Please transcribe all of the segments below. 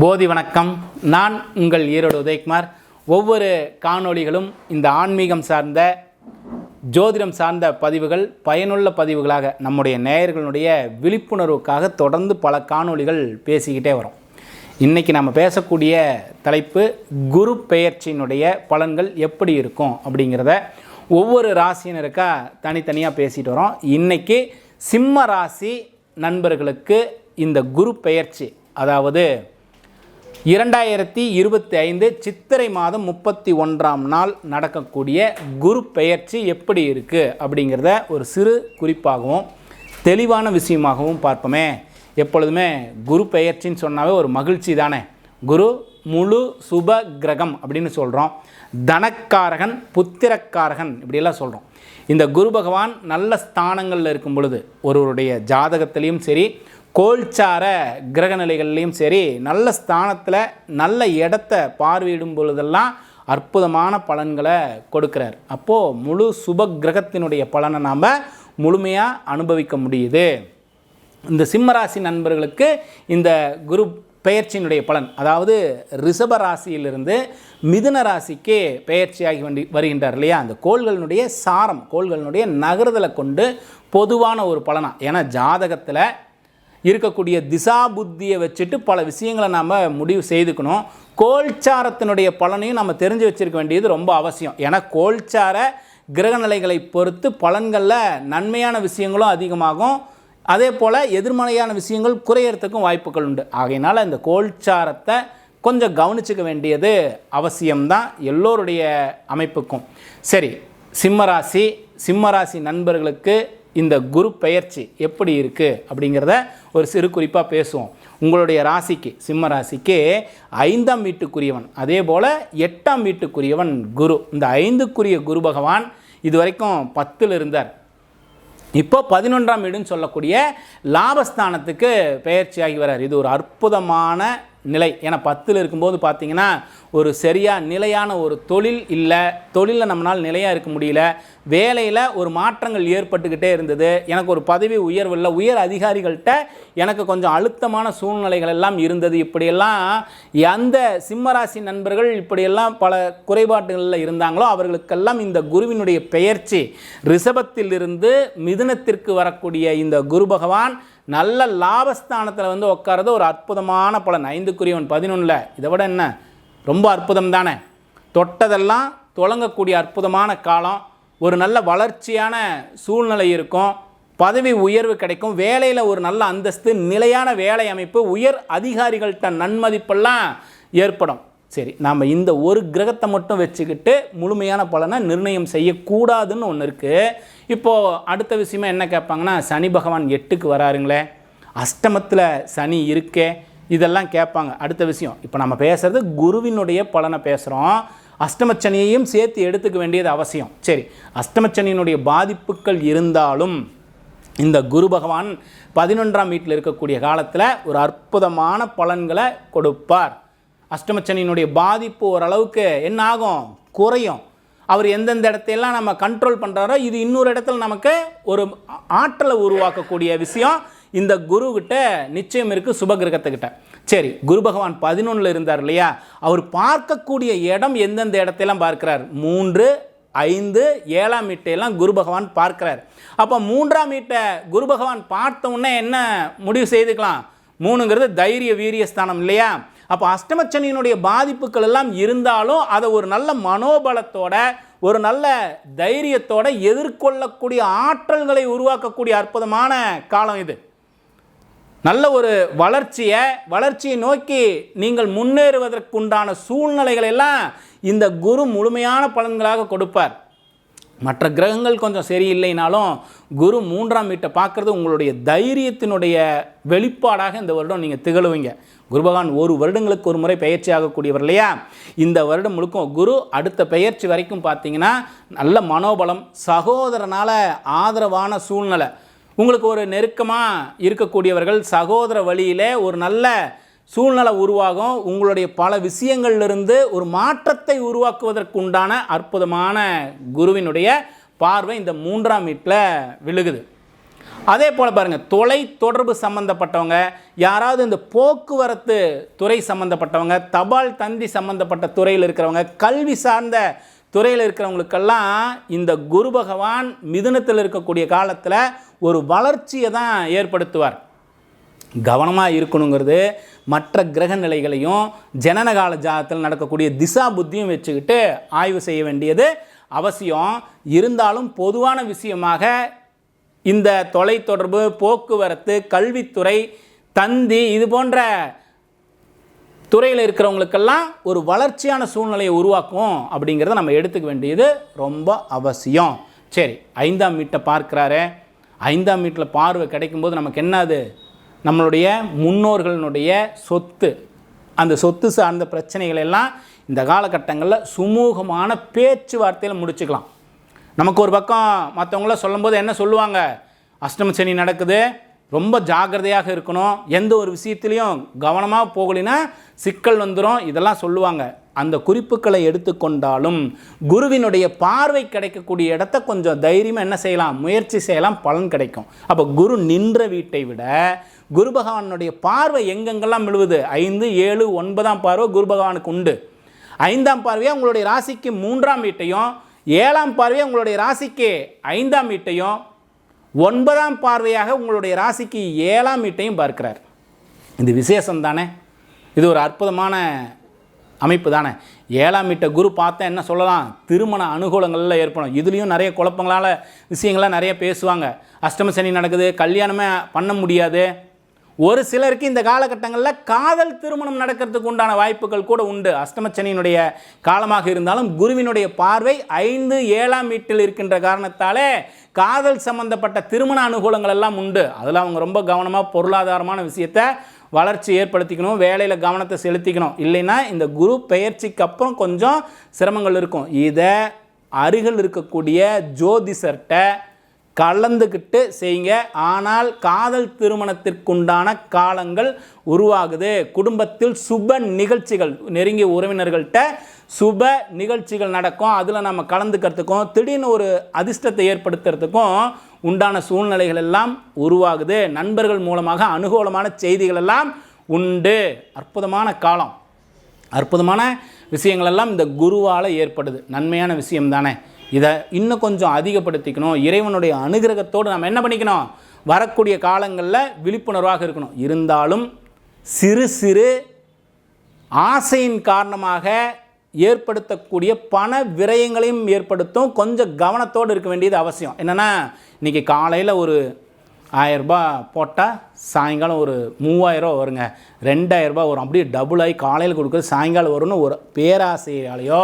போதி வணக்கம். நான் உங்கள் ஈரோடு உதயகுமார். ஒவ்வொரு காணொளிகளும் இந்த ஆன்மீகம் சார்ந்த ஜோதிடம் சார்ந்த பதிவுகள் பயனுள்ள பதிவுகளாக நம்முடைய நேயர்களுடைய விழிப்புணர்வுக்காக தொடர்ந்து பல காணொளிகள் பேசிக்கிட்டே வரோம். இன்றைக்கி நம்ம பேசக்கூடிய தலைப்பு குரு பெயர்ச்சியினுடைய பலன்கள் எப்படி இருக்கும் அப்படிங்கிறத ஒவ்வொரு ராசியினருக்கா தனித்தனியாக பேசிட்டு வரோம். இன்றைக்கி சிம்ம ராசி நண்பர்களுக்கு இந்த குரு பெயர்ச்சி அதாவது இரண்டாயிரத்தி இருபத்தி ஐந்து சித்திரை மாதம் முப்பத்தி ஒன்றாம் நாள் நடக்கக்கூடிய குரு பெயர்ச்சி எப்படி இருக்குது அப்படிங்கிறத ஒரு சிறு குறிப்பாகவும் தெளிவான விஷயமாகவும் பார்ப்போமே. எப்பொழுதுமே குரு பெயர்ச்சின்னு சொன்னாவே ஒரு மகிழ்ச்சி தானே. குரு முழு சுப கிரகம் அப்படின்னு சொல்கிறோம் தனக்காரகன் புத்திரக்காரகன் இப்படியெல்லாம் சொல்கிறோம் இந்த குரு பகவான் நல்ல ஸ்தானங்களில் இருக்கும் பொழுது ஒருவருடைய ஜாதகத்திலையும் சரி கோல்சார கிரக நிலைகள்லையும் சரி நல்ல ஸ்தானத்தில் நல்ல இடத்த பார்வையிடும் பொழுதெல்லாம் அற்புதமான பலன்களை கொடுக்குறார். அப்போது முழு சுப கிரகத்தினுடைய பலனை நாம் முழுமையாக அனுபவிக்க முடியுது. இந்த சிம்மராசி நண்பர்களுக்கு இந்த குரு பெயர்ச்சியினுடைய பலன் அதாவது ரிஷப ராசியிலிருந்து மிதுன ராசிக்கு பெயர்ச்சியாகி வண்டி வருகின்றார் இல்லையா? அந்த கோள்களினுடைய சாரம் கோள்களினுடைய நகருதலை கொண்டு பொதுவான ஒரு பலனாக ஏன்னா ஜாதகத்தில் இருக்கக்கூடிய திசா புத்தியை வச்சுட்டு பல விஷயங்களை நாம் முடிவு செய்துக்கணும். கோல்சாரத்தினுடைய பலனையும் நம்ம தெரிஞ்சு வச்சிருக்க வேண்டியது ரொம்ப அவசியம். ஏன்னா கோல்சார கிரகநிலைகளை பொறுத்து பலன்களில் நன்மையான விஷயங்களும் அதிகமாகும். அதே போல் எதிர்மறையான விஷயங்கள் குறையறதுக்கும் வாய்ப்புகள் உண்டு. ஆகையினால் இந்த கோல்சாரத்தை கொஞ்சம் கவனிச்சுக்க வேண்டியது அவசியம்தான் எல்லோருடைய அமைப்புக்கும். சரி சிம்மராசி சிம்மராசி நண்பர்களுக்கு இந்த குரு பெயர்ச்சி எப்படி இருக்குது அப்படிங்கிறத ஒரு சிறு குறிப்பாக பேசுவோம். உங்களுடைய ராசிக்கு சிம்ம ராசிக்கு ஐந்தாம் வீட்டுக்குரியவன் அதே போல் எட்டாம் வீட்டுக்குரியவன் குரு. இந்த ஐந்துக்குரிய குரு பகவான் இது வரைக்கும் பத்தில் இருந்தார். இப்போ பதினொன்றாம் வீடுன்னு சொல்லக்கூடிய லாபஸ்தானத்துக்கு பெயர்ச்சியாகி வர்றார் இது ஒரு அற்புதமான நிலை. ஏன்னா பத்தில் இருக்கும்போது பார்த்தீங்கன்னா ஒரு சரியாக நிலையான ஒரு தொழில் இல்லை தொழிலில் நம்மளால் நிலையாக இருக்க முடியல வேலையில் ஒரு மாற்றங்கள் ஏற்பட்டுக்கிட்டே இருந்தது எனக்கு ஒரு பதவி உயர்வு இல்லை உயர் அதிகாரிகள்கிட்ட எனக்கு கொஞ்சம் அழுத்தமான சூழ்நிலைகள் எல்லாம் இருந்தது. இப்படியெல்லாம் எந்த சிம்மராசி நண்பர்கள் இப்படியெல்லாம் பல குறைபாடுகளில் இருந்தாங்களோ அவர்களுக்கெல்லாம் இந்த குருவினுடைய பெயர்ச்சி ரிஷபத்திலிருந்து மிதுனத்திற்கு வரக்கூடிய இந்த குரு பகவான் நல்ல லாபஸ்தானத்தில் வந்து உட்காரது ஒரு அற்புதமான பலன். ஐந்துக்குரியவன் பதினொன்றில் இதை விட என்ன? ரொம்ப அற்புதம் தானே? தொட்டதெல்லாம் தொடங்கக்கூடிய அற்புதமான காலம். ஒரு நல்ல வளர்ச்சியான சூழ்நிலை இருக்கும். பதவி உயர்வு கிடைக்கும். வேலையில் ஒரு நல்ல அந்தஸ்து நிலையான வேலை அமைப்பு உயர் அதிகாரிகள்கிட்ட நன்மதிப்பெல்லாம் ஏற்படும். சரி நாம் இந்த ஒரு கிரகத்தை மட்டும் வச்சுக்கிட்டு முழுமையான பலனை நிர்ணயம் செய்யக்கூடாதுன்னு ஒன்று இருக்குது இப்போது அடுத்த விஷயமா என்ன கேட்பாங்கன்னா சனி பகவான் எட்டுக்கு வராருங்களே. அஷ்டமத்தில் சனி இருக்கே. இதெல்லாம் கேட்பாங்க. அடுத்த விஷயம் இப்போ நம்ம பேசுகிறது குருவினுடைய பலனை பேசுகிறோம் அஷ்டமச்சனியையும் சேர்த்து எடுத்துக்க வேண்டியது அவசியம். சரி அஷ்டமச்சனியினுடைய பாதிப்புகள் இருந்தாலும் இந்த குரு பகவான் பதினொன்றாம் வீட்டில் இருக்கக்கூடிய காலத்தில் ஒரு அற்புதமான பலன்களை கொடுப்பார். அஷ்டமச்சனியினுடைய பாதிப்பு ஓரளவுக்கு என்ன ஆகும்? குறையும். அவர் எந்தெந்த இடத்தையெல்லாம் நம்ம கண்ட்ரோல் பண்ணுறாரோ இது இன்னொரு இடத்துல நமக்கு ஒரு ஆற்றலை உருவாக்கக்கூடிய விஷயம். இந்த குருக்கிட்ட நிச்சயம் இருக்குது சுபகிரகத்துக்கிட்ட சரி குரு பகவான் பதினொன்றில் இருந்தார் இல்லையா? அவர் பார்க்கக்கூடிய இடம் எந்தெந்த இடத்தையெல்லாம் பார்க்கிறார்? மூன்று ஐந்து ஏழாம் வீட்டையெல்லாம் குரு பகவான் பார்க்கிறார். அப்போ மூன்றாம் வீட்டை குரு பகவான் பார்த்த உடனே என்ன முடிவு செய்துக்கலாம்? மூணுங்கிறது தைரிய வீரியஸ்தானம் இல்லையா? அப்போ அஷ்டமச்சனியினுடைய பாதிப்புகள் எல்லாம் இருந்தாலும் அதை ஒரு நல்ல மனோபலத்தோட ஒரு நல்ல தைரியத்தோட எதிர்கொள்ளக்கூடிய ஆற்றல்களை உருவாக்கக்கூடிய அற்புதமான காலம் இது. நல்ல ஒரு வளர்ச்சியை வளர்ச்சியை நோக்கி நீங்கள் முன்னேறுவதற்குண்டான சூழ்நிலைகள் எல்லாம் இந்த குரு முழுமையான பலன்களாக கொடுப்பார். மற்ற கிரகங்கள் கொஞ்சம் சரியில்லைனாலும் குரு மூன்றாம் வீட்டை பார்க்குறது உங்களுடைய தைரியத்தினுடைய வெளிப்பாடாக இந்த வருடம் நீங்கள் திகழுவீங்க. குரு பகவான் ஒரு வருடங்களுக்கு ஒரு முறை பயிற்சி ஆகக்கூடியவர் இல்லையா? இந்த வருடம் முழுக்கும் குரு அடுத்த பயிற்சி வரைக்கும் பார்த்தீங்கன்னா நல்ல மனோபலம் சகோதரனால் ஆதரவான சூழ்நிலை. உங்களுக்கு ஒரு நெருக்கமாக இருக்கக்கூடியவர்கள் சகோதர வழியில் ஒரு நல்ல சூழ்நிலை உருவாகும். உங்களுடைய பல விஷயங்கள்லிருந்து ஒரு மாற்றத்தை உருவாக்குவதற்கு உண்டான அற்புதமான குருவினுடைய பார்வை இந்த மூன்றாம் வீட்டில் விழுகுது. அதே போல் பாருங்கள் தொலை தொடர்பு சம்மந்தப்பட்டவங்க யாராவது இந்த போக்குவரத்து துறை சம்மந்தப்பட்டவங்க தபால் தந்தி சம்மந்தப்பட்ட துறையில் இருக்கிறவங்க கல்வி சார்ந்த துறையில் இருக்கிறவங்களுக்கெல்லாம் இந்த குரு பகவான் மிதுனத்தில் இருக்கக்கூடிய காலத்தில் ஒரு வளர்ச்சியை தான் ஏற்படுத்துவார். கவனமாக இருக்கணுங்கிறது மற்ற கிரக நிலைகளையும் ஜனனகால ஜாதத்தில் நடக்கக்கூடிய திசா புத்தியும் வச்சுக்கிட்டு ஆய்வு செய்ய வேண்டியது அவசியம். இருந்தாலும் பொதுவான விஷயமாக இந்த தொலைத்தொடர்பு போக்குவரத்து கல்வித்துறை தந்தி இது போன்ற துறையில் இருக்கிறவங்களுக்கெல்லாம் ஒரு வளர்ச்சியான சூழ்நிலையை உருவாக்கும் அப்படிங்கிறத நம்ம எடுத்துக்க வேண்டியது ரொம்ப அவசியம். சரி ஐந்தாம் வீட்டை பார்க்குறாரு. ஐந்தாம் வீட்டில் பார்வை கிடைக்கும்போது நமக்கு என்னது? நம்மளுடைய முன்னோர்களினுடைய சொத்து. அந்த சொத்து சார்ந்த பிரச்சனைகள் எல்லாம் இந்த காலகட்டங்களில் சுமூகமான பேச்சுவார்த்தையில் முடிச்சுக்கலாம். நமக்கு ஒரு பக்கம் மற்றவங்கள சொல்லும்போது என்ன சொல்லுவாங்க? அஷ்டம சனி நடக்குது. ரொம்ப ஜாக்கிரதையாக இருக்கணும். எந்த ஒரு விஷயத்துலையும் கவனமாக போகலினா சிக்கல் வந்துடும் இதெல்லாம் சொல்லுவாங்க. அந்த குறிப்புகளை எடுத்துக்கொண்டாலும் குருவினுடைய பார்வை கிடைக்கக்கூடிய இடத்த கொஞ்சம் தைரியமாக என்ன செய்யலாம்? முயற்சி செய்யலாம். பலன் கிடைக்கும். அப்போ குரு நின்ற வீட்டை விட குரு பகவானுடைய பார்வை எங்கெங்கெல்லாம் விழுவுது? ஐந்து ஏழு ஒன்பதாம் பார்வை குரு பகவானுக்கு உண்டு. ஐந்தாம் பார்வையாக உங்களுடைய ராசிக்கு மூன்றாம் வீட்டையும் ஏழாம் பார்வையாக உங்களுடைய ராசிக்கு ஐந்தாம் வீட்டையும் ஒன்பதாம் பார்வையாக உங்களுடைய ராசிக்கு ஏழாம் வீட்டையும் பார்க்கிறார். இது விசேஷம் தானே? இது ஒரு அற்புதமான அமைப்பு தானே? ஏழாம் வீட்டை குரு பார்த்தா என்ன சொல்லலாம்? திருமண அனுகூலங்களில் ஏற்படும். இதுலேயும் நிறைய குழப்பங்களால் விஷயங்கள்லாம் நிறைய பேசுவாங்க. அஷ்டம சனி நடக்குது கல்யாணமே பண்ண முடியாது. ஒரு சிலருக்கு இந்த காலகட்டங்களில் காதல் திருமணம் நடக்கிறதுக்கு உண்டான வாய்ப்புகள் கூட உண்டு. அஷ்டமச்சனியினுடைய காலமாக இருந்தாலும் குருவினுடைய பார்வை ஐந்து ஏழாம் வீட்டில் இருக்கின்ற காரணத்தாலே காதல் சம்பந்தப்பட்ட திருமண அனுகூலங்கள் எல்லாம் உண்டு. அதில் அவங்க ரொம்ப கவனமாக பொருளாதாரமான விஷயத்தை வளர்ச்சி ஏற்படுத்திக்கணும் வேலையில் கவனத்தை செலுத்திக்கணும். இல்லைன்னா இந்த குரு பெயர்ச்சிக்கு அப்புறம் கொஞ்சம் சிரமங்கள் இருக்கும். இதை அருகில் இருக்கக்கூடிய ஜோதிஷர்கிட்ட கலந்துக்கிட்டு செய்யுங்க. ஆனால் காதல் திருமணத்திற்குண்டான காலங்கள் உருவாகுது. குடும்பத்தில் சுப நிகழ்ச்சிகள் நெருங்கிய உறவினர்கள்ட்ட சுப நிகழ்ச்சிகள் நடக்கும். அதில் நம்ம கலந்துக்கிறதுக்கும் திடீர்னு ஒரு அதிர்ஷ்டத்தை ஏற்படுத்துறதுக்கும் உண்டான சூழ்நிலைகள் எல்லாம் உருவாகுது. நண்பர்கள் மூலமாக அனுகூலமான செய்திகள் எல்லாம் உண்டு. அற்புதமான காலம். அற்புதமான விஷயங்கள் எல்லாம் இந்த குருவால் ஏற்படுது. நன்மையான விஷயம் தானே இதை இன்னும் கொஞ்சம் அதிகப்படுத்திக்கணும். இறைவனுடைய அனுகிரகத்தோடு நம்ம என்ன பண்ணிக்கணும்? வரக்கூடிய காலங்களில் விழிப்புணர்வாக இருக்கணும். இருந்தாலும் சிறு சிறு ஆசையின் காரணமாக ஏற்படுத்தக்கூடிய பண விரயங்களையும் ஏற்படுத்தும் கொஞ்சம் கவனத்தோடு இருக்க வேண்டியது அவசியம். என்னென்னா இன்றைக்கி காலையில் ஒரு ஆயரூபா போட்டால் சாயங்காலம் ஒரு மூவாயிரரூபா வருங்க. ரெண்டாயிரரூபா வரும். அப்படியே டபுள் ஆகி காலையில் கொடுக்குறது சாயங்காலம் வரும்னு ஒரு பேராசையாலேயோ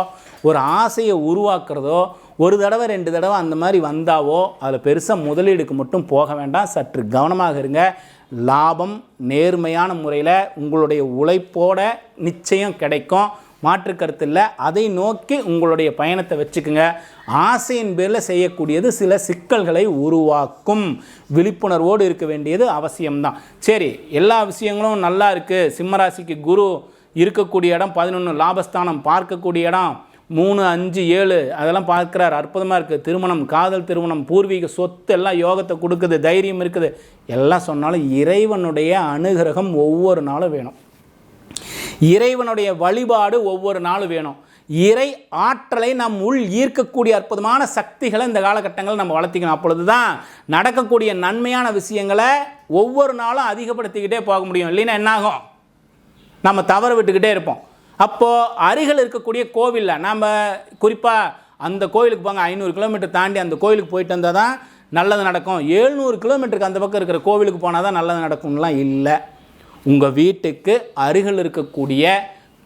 ஒரு ஆசையை உருவாக்குறதோ ஒரு தடவை ரெண்டு தடவை அந்த மாதிரி வந்தாவோ அதில் பெருசாக முதலீடுக்கு மட்டும் போக வேண்டாம். சற்று கவனமாக இருங்க. லாபம் நேர்மையான முறையில் உங்களுடைய உழைப்போட நிச்சயம் கிடைக்கும். மாற்று கருத்து இல்லை. அதை நோக்கி உங்களுடைய பயணத்தை வச்சுக்கோங்க. ஆசையின் பேரில் செய்யக்கூடியது சில சிக்கல்களை உருவாக்கும். விழிப்புணர்வோடு இருக்க வேண்டியது அவசியம்தான். சரி எல்லா விஷயங்களும் நல்லா இருக்குது சிம்மராசிக்கு குரு இருக்கக்கூடிய இடம் பதினொன்று லாபஸ்தானம் பார்க்கக்கூடிய இடம். மூணு அஞ்சு ஏழு அதெல்லாம் பார்க்குறாரு. அற்புதமாக இருக்குது திருமணம் காதல் திருமணம் பூர்வீக சொத்து எல்லாம் யோகத்தை கொடுக்குது தைரியம் இருக்குது. எல்லாம் சொன்னாலும் இறைவனுடைய அனுகிரகம் ஒவ்வொரு நாளும் வேணும். இறைவனுடைய வழிபாடு ஒவ்வொரு நாளும் வேணும். இறை ஆற்றலை நம் உள் ஈர்க்கக்கூடிய அற்புதமான சக்திகளை இந்த காலகட்டங்களில் நம்ம வளர்த்திக்கணும். அப்பொழுது தான் நடக்கக்கூடிய நன்மையான விஷயங்களை ஒவ்வொரு நாளும் அதிகப்படுத்திக்கிட்டே போக முடியும். இல்லைன்னா என்னாகும்? நம்ம தவறு விட்டுக்கிட்டே இருப்போம். அப்போது அருகில் இருக்கக்கூடிய கோவிலில் நம்ம குறிப்பாக அந்த கோயிலுக்கு போங்க ஐநூறு கிலோமீட்டர் தாண்டி அந்த கோயிலுக்கு போயிட்டு வந்தால் தான் நல்லது நடக்கும். எழுநூறு கிலோமீட்டருக்கு அந்த பக்கம் இருக்கிற கோவிலுக்கு போனால் தான் நல்லது நடக்கும்லாம் இல்லை. உங்கள் வீட்டுக்கு அருகில் இருக்கக்கூடிய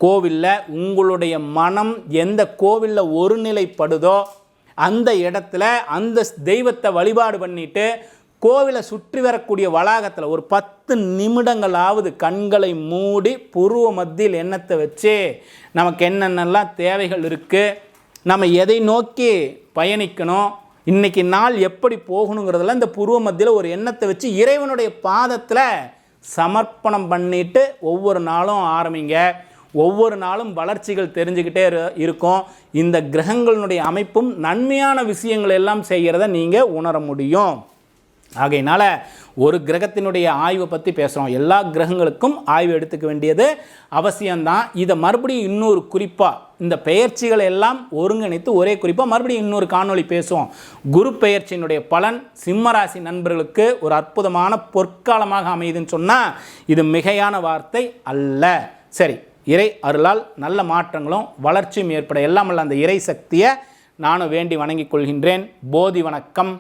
கோவிலில் உங்களுடைய மனம் எந்த கோவிலில் ஒருநிலைப்படுதோ அந்த இடத்துல அந்த தெய்வத்தை வழிபாடு பண்ணிவிட்டு கோவிலை சுற்றி வரக்கூடிய வளாகத்தில் ஒரு பத்து நிமிடங்களாவது கண்களை மூடி புருவ மத்தியில் எண்ணத்தை வச்சு நமக்கு என்னென்னலாம் தேவைகள் இருக்குது நம்ம எதை நோக்கி பயணிக்கணும் இன்றைக்கி நாள் எப்படி போகணுங்கிறதெல்லாம் இந்த புருவ மத்தியில் ஒரு எண்ணத்தை வச்சு இறைவனுடைய பாதத்தில் சமர்ப்பணம் பண்ணிட்டு ஒவ்வொரு நாளும் ஆரம்பிங்க. ஒவ்வொரு நாளும் வளர்ச்சிகள் தெரிஞ்சுக்கிட்டே இரு- இருக்கும். இந்த கிரகங்களினுடைய அமைப்பும் நன்மையான விஷயங்கள் எல்லாம் செய்கிறத நீங்கள் உணர முடியும். ஆகையினால் ஒரு கிரகத்தினுடைய ஆய்வை பற்றி பேசுகிறோம் எல்லா கிரகங்களுக்கும் ஆய்வு எடுத்துக்க வேண்டியது அவசியம்தான். இதை மறுபடியும் இன்னொரு குறிப்பாக இந்த பெயர்ச்சிகளை எல்லாம் ஒருங்கிணைத்து ஒரே குறிப்பாக மறுபடியும் இன்னொரு காணொளி பேசுவோம். குரு பெயர்ச்சியினுடைய பலன் சிம்மராசி நண்பர்களுக்கு ஒரு அற்புதமான பொற்காலமாக அமையுதுன்னு சொன்னால் இது மிகையான வார்த்தை அல்ல. சரி இறை அருளால் நல்ல மாற்றங்களும் வளர்ச்சியும் ஏற்பட எல்லாமல்ல. அந்த இறை சக்தியை நானும் வேண்டி வணங்கிக் கொள்கின்றேன். போதி வணக்கம்.